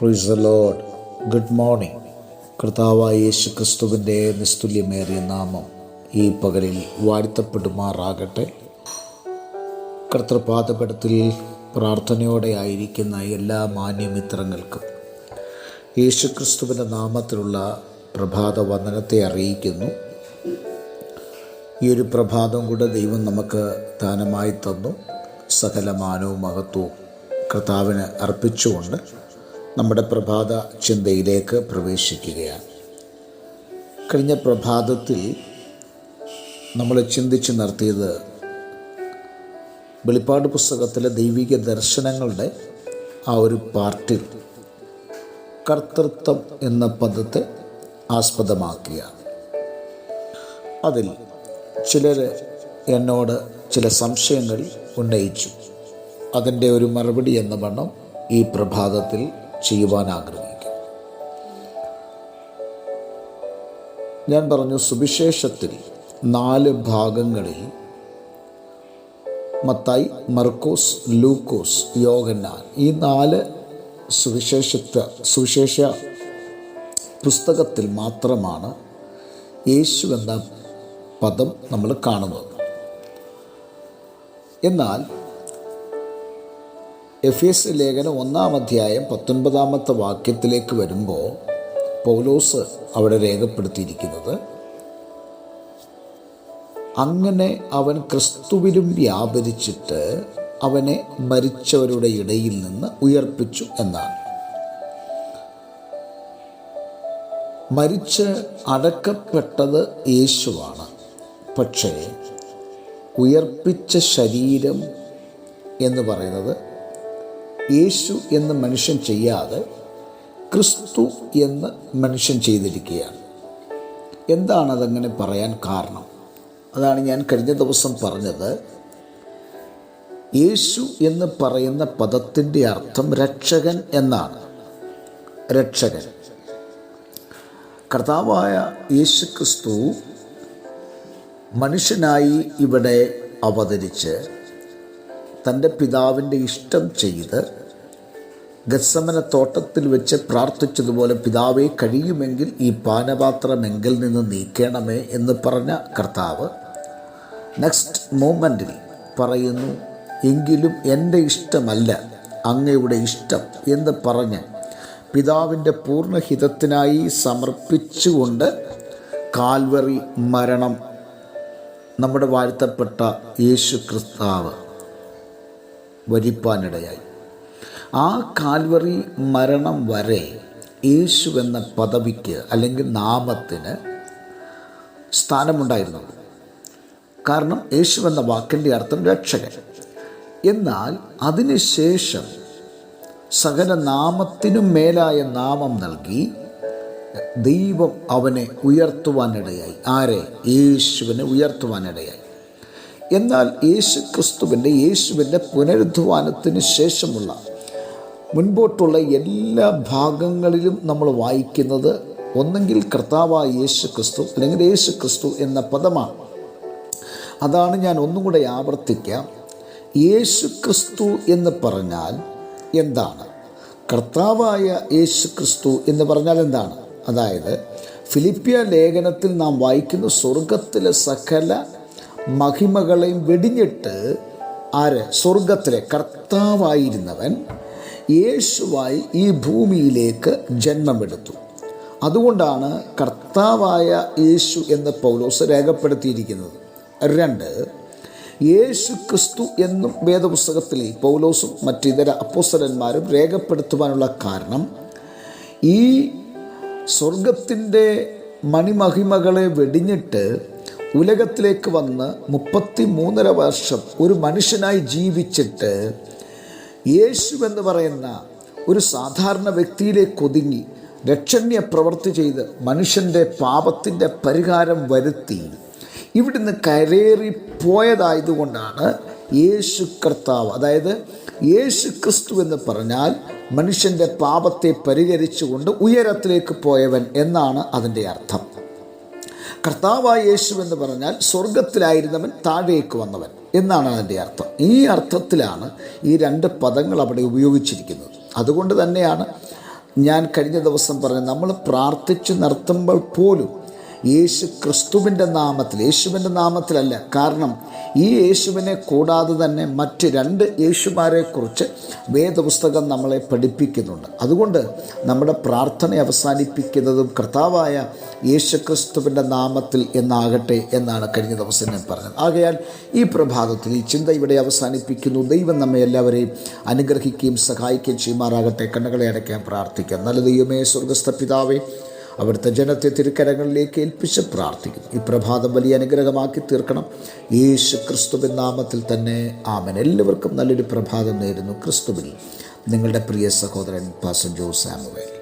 പ്രൊയ്സ് load good morning കർത്താവായ യേശു ക്രിസ്തുവിന്റെ നിസ്തുല്യമേറിയ നാമം ഈ പകലിൽ വാഴ്ത്തപ്പെടുമാറാകട്ടെ. കർത്തൃപാദപടത്തിൽ പ്രാർത്ഥനയോടെ ആയിരിക്കുന്ന എല്ലാ മാന്യമിത്രങ്ങൾക്കും യേശു ക്രിസ്തുവിന്റെ നാമത്തിലുള്ള പ്രഭാത വന്ദനത്തെ അറിയിക്കുന്നു. ഈ ഒരു പ്രഭാതം കൂടെ ദൈവം നമുക്ക് ദാനമായി തന്നു. സകല മാനവും മഹത്വവും കർത്താവിന് അർപ്പിച്ചുകൊണ്ട് നമ്മുടെ പ്രഭാത ചിന്തയിലേക്ക് പ്രവേശിക്കുകയാണ്. കഴിഞ്ഞ പ്രഭാതത്തിൽ നമ്മൾ ചിന്തിച്ച് നിർത്തിയത് വെളിപ്പാട് പുസ്തകത്തിലെ ദൈവിക ദർശനങ്ങളുടെ ആ ഒരു പാർട്ടിൽ കർത്തൃത്വം എന്ന പദത്തെ ആസ്പദമാക്കിയാണ്. അതിൽ ചിലർ എന്നോട് ചില സംശയങ്ങൾ ഉന്നയിച്ചു. അതിന്റെ ഒരു മറുപടി എന്ന വണ്ണം ഈ പ്രഭാതത്തിൽ ചെയ്യുവാൻ ആഗ്രഹിക്കും ഞാൻ പറഞ്ഞു സുവിശേഷത്തിൽ നാല് ഭാഗങ്ങളിൽ മത്തായി മർക്കോസ് ലൂക്കോസ് യോഗന്നാൻ ഈ നാല് സുവിശേഷത്വ സുവിശേഷ പുസ്തകത്തിൽ മാത്രമാണ് യേശു എന്ന പദം നമ്മൾ കാണുന്നത്. എന്നാൽ എഫ് എസ് ലേഖനം ഒന്നാം അധ്യായം പത്തൊൻപതാമത്തെ വാക്യത്തിലേക്ക് വരുമ്പോൾ പൗലോസ് അവിടെ രേഖപ്പെടുത്തിയിരിക്കുന്നത് അങ്ങനെ അവൻ ക്രിസ്തുവിലും വ്യാപരിച്ചിട്ട് അവനെ മരിച്ചവരുടെ ഇടയിൽ നിന്ന് ഉയർപ്പിച്ചു എന്നാണ്. മരിച്ച് അടക്കപ്പെട്ടത് യേശുവാണ്. പക്ഷേ ഉയർപ്പിച്ച ശരീരം എന്ന് പറയുന്നത് യേശു എന്ന് മനുഷ്യൻ ചെയ്യാതെ ക്രിസ്തു എന്ന് മനുഷ്യൻ ചെയ്തിരിക്കുകയാണ്. എന്താണ് അതങ്ങനെ പറയാൻ കാരണം? അതാണ് ഞാൻ കഴിഞ്ഞ ദിവസം പറഞ്ഞത്. യേശു എന്ന് പറയുന്ന പദത്തിന്റെ അർത്ഥം രക്ഷകൻ എന്നാണ്. രക്ഷകൻ. കർത്താവായ യേശു ക്രിസ്തു മനുഷ്യനായി ഇവിടെ അവതരിച്ച് തന്റെ പിതാവിന്റെ ഇഷ്ടം ചെയ്ത് ഗത്സമന തോട്ടത്തിൽ വെച്ച് പ്രാർത്ഥിച്ചതുപോലെ പിതാവെ കഴിയുമെങ്കിൽ ഈ പാനപാത്രം എങ്കിൽ നിന്ന് നീക്കണമേ എന്ന് പറഞ്ഞ കർത്താവ് നെക്സ്റ്റ് മൂമെന്റിൽ പറയുന്നു എങ്കിലും എന്റെ ഇഷ്ടമല്ല അങ്ങയുടെ ഇഷ്ടം എന്ന് പറഞ്ഞ് പിതാവിന്റെ പൂർണഹിതത്തിനായി സമർപ്പിച്ചുകൊണ്ട് കാൽവറി മരണം നമ്മുടെ വാഴ്ത്തപ്പെട്ട യേശു ക്രിസ്താവ് വരിപ്പാനിടയായി. ആ കാൽവറി മരണം വരെ യേശു എന്ന പദവിക്ക് അല്ലെങ്കിൽ നാമത്തിന് സ്ഥാനമുണ്ടായിരുന്നു. കാരണം യേശു എന്ന വാക്കിന്റെ അർത്ഥം രക്ഷകൻ. എന്നാൽ അതിനുശേഷം സകല നാമത്തിനും മേലായ നാമം നൽകി ദൈവം അവനെ ഉയർത്തുവാനിടയായി. ആരെ? യേശുവിനെ ഉയർത്തുവാനിടയായി. എന്നാൽ യേശു ക്രിസ്തുവിന്റെ യേശുവിന്റെ പുനരുദ്ധാനത്തിന് ശേഷമുള്ള മുൻപോട്ടുള്ള എല്ലാ ഭാഗങ്ങളിലും നമ്മൾ വായിക്കുന്നത് ഒന്നെങ്കിൽ കർത്താവായ യേശു ക്രിസ്തു അല്ലെങ്കിൽ യേശു ക്രിസ്തു എന്ന പദമാണ്. അതാണ് ഞാൻ ഒന്നും കൂടെ ആവർത്തിക്കാം. യേശു ക്രിസ്തു എന്ന് പറഞ്ഞാൽ എന്താണ്? കർത്താവായ യേശു ക്രിസ്തു എന്ന് പറഞ്ഞാൽ എന്താണ്? അതായത് ഫിലിപ്പിയ ലേഖനത്തിൽ നാം വായിക്കുന്ന സ്വർഗത്തിലെ സകല മഹിമകളെയും വെടിഞ്ഞിട്ട് ആര്? സ്വർഗത്തിലെ കർത്താവായിരുന്നവൻ യേശുവായി ഈ ഭൂമിയിലേക്ക് ജന്മമെടുത്തു. അതുകൊണ്ടാണ് കർത്താവായ യേശു എന്ന് പൗലോസ് രേഖപ്പെടുത്തിയിരിക്കുന്നത്. രണ്ട് യേശു ക്രിസ്തു എന്നും വേദപുസ്തകത്തിൽ പൗലോസും മറ്റിതര അപ്പോസ്തലന്മാരും രേഖപ്പെടുത്തുവാനുള്ള കാരണം ഈ സ്വർഗത്തിന്റെ മണിമഹിമകളെ വെടിഞ്ഞിട്ട് ഉലകത്തിലേക്ക് വന്ന് മുപ്പത്തി മൂന്നര വർഷം ഒരു മനുഷ്യനായി ജീവിച്ചിട്ട് യേശു എന്ന് പറയുന്ന ഒരു സാധാരണ വ്യക്തിയിലേക്ക് ഒതുങ്ങി രക്ഷണ്യ പ്രവൃത്തി ചെയ്ത് മനുഷ്യന്റെ പാപത്തിന്റെ പരിഹാരം വരുത്തി ഇവിടുന്ന് കരേറി പോയതായതുകൊണ്ടാണ് യേശു കർത്താവ്. അതായത് യേശു ക്രിസ്തു എന്ന് പറഞ്ഞാൽ മനുഷ്യന്റെ പാപത്തെ പരിഹരിച്ചുകൊണ്ട് ഉയരത്തിലേക്ക് പോയവൻ എന്നാണ് അതിന്റെ അർത്ഥം. കർത്താവായ യേശു എന്ന് പറഞ്ഞാൽ സ്വർഗത്തിലായിരുന്നവൻ താഴേക്ക് വന്നവൻ. എന്നാണ് അതിന്റെ അർത്ഥം. ഈ അർത്ഥത്തിലാണ് ഈ രണ്ട് പദങ്ങൾ അവിടെ ഉപയോഗിച്ചിരിക്കുന്നത്. അതുകൊണ്ട് തന്നെയാണ് ഞാൻ കഴിഞ്ഞ ദിവസം പറഞ്ഞത് നമ്മൾ പ്രാർത്ഥിച്ച് നിർത്തുമ്പോൾ പോലും യേശു ക്രിസ്തുവിന്റെ നാമത്തിൽ യേശുവിന്റെ നാമത്തിലല്ല. കാരണം ഈ യേശുവിനെ കൂടാതെ തന്നെ മറ്റ് രണ്ട് യേശുമാരെക്കുറിച്ച് വേദപുസ്തകം നമ്മളെ പഠിപ്പിക്കുന്നുണ്ട്. അതുകൊണ്ട് നമ്മുടെ പ്രാർത്ഥന അവസാനിപ്പിക്കുന്നതും കർത്താവായ യേശു ക്രിസ്തുവിന്റെ നാമത്തിൽ എന്നാകട്ടെ എന്നാണ് കഴിഞ്ഞ ദിവസം ഞാൻ പറഞ്ഞത്. ആകയാൽ ഈ പ്രഭാതത്തിൽ ഈ ചിന്ത ഇവിടെ അവസാനിപ്പിക്കുന്നു. ദൈവം നമ്മെ എല്ലാവരെയും അനുഗ്രഹിക്കുകയും സഹായിക്കുകയും ചെയ്യുമാറാകട്ടെ. കണ്ണുകളെ അടയ്ക്കാൻ പ്രാർത്ഥിക്കാം. നല്ല ദൈവമേ സ്വർഗസ്ഥ പിതാവേ അവിടുത്തെ ജനത്തെ തിരുക്കരങ്ങളിലേക്ക് ഏൽപ്പിച്ച് പ്രാർത്ഥിക്കുന്നു. ഈ പ്രഭാതം വലിയ അനുഗ്രഹമാക്കി തീർക്കണം. യേശു ക്രിസ്തുവിൻ നാമത്തിൽ തന്നെ ആമൻ. എല്ലാവർക്കും നല്ലൊരു പ്രഭാതം നേരുന്നു ക്രിസ്തുവിൽ. നിങ്ങളുടെ പ്രിയ സഹോദരൻ പാസൻ ജോസ് സാമുവേൽ